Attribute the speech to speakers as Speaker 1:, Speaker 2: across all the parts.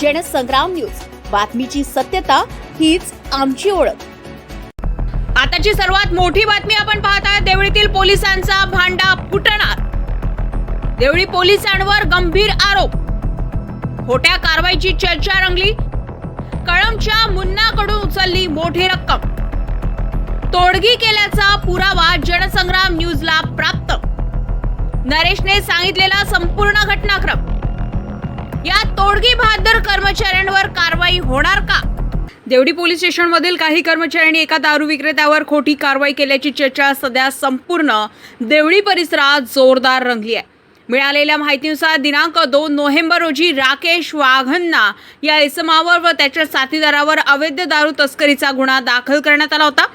Speaker 1: Jansangram news. बातमीची सत्यता हीच आमची ओळख.
Speaker 2: आताची सर्वात मोठी बातमी आपण पाहत आहात देवळीतील पोलिसांचा भांडा फुटणार. देवळी पोलिसांवर गंभीर आरोप. खोट्या कारवाईची चर्चा रंगली. कळमच्या मुन्नाकडून उचलली मोठी रक्कम. तोडगी केल्याचा पुरावा जनसंग्राम न्यूजला प्राप्त. नरेशने सांगितलेला संपूर्ण घटनाक्रम. या बहादर कर्मचाऱ्यांवर कारवाई होणार का? देवडी पोलीस स्टेशनमधील काही कर्मचाऱ्यांनी एका दारू विक्रेत्यावर खोटी कारवाई केल्याची चर्चा सध्या संपूर्ण देवळी परिसरात जोरदार रंगली आहे. मिळालेल्या माहितीनुसार दिनांक दोन नोव्हेंबर रोजी राकेश वाघन्ना या इसमावर व त्याच्या साथीदारावर अवैध दारू तस्करीचा गुन्हा दाखल करण्यात आला होता.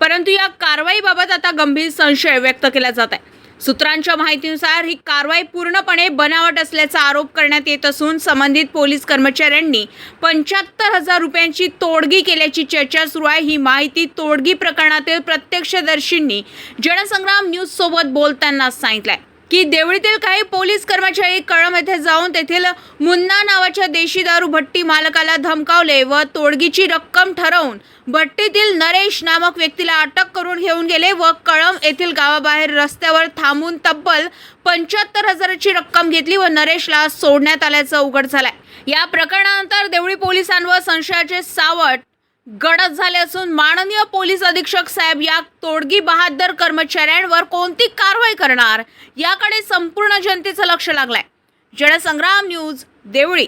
Speaker 2: परंतु या कारवाईबाबत आता गंभीर संशय व्यक्त केला जात आहे. सूत्रांच्या माहितीनुसार ही कारवाई पूर्णपणे बनावट असल्याचा आरोप करण्यात येत असून संबंधित पोलीस कर्मचाऱ्यांनी पंच्याहत्तर हजार रुपयांची तोडगी केल्याची चर्चा सुरू आहे. ही माहिती तोडगी प्रकरणातील प्रत्यक्षदर्शींनी जनसंग्राम न्यूज सोबत बोलताना सांगितलंय. की देवळीतील काही पोलीस कर्मचारी कळम येथे जाऊन तेथील मुन्ना नावाच्या देशी दारू भट्टी मालकाला धमकावले व तोडगीची रक्कम ठरवून भट्टीतील नरेश नामक व्यक्तीला अटक करून घेऊन गेले व कळम येथील गावाबाहेर रस्त्यावर थांबून तब्बल पंच्याहत्तर हजाराची रक्कम घेतली व नरेशला सोडण्यात आल्याचं उघड झालंय. या प्रकरणानंतर देवळी पोलिसांवर संशयाचे सावट गडद झाले असून माननीय पोलीस अधीक्षक साहेब या तोडगी बहादर कर्मचाऱ्यांवर कोणती कारवाई करणार? याकडे संपूर्ण जनतेचं लक्ष लागलंय. जनसंग्राम न्यूज देवळी.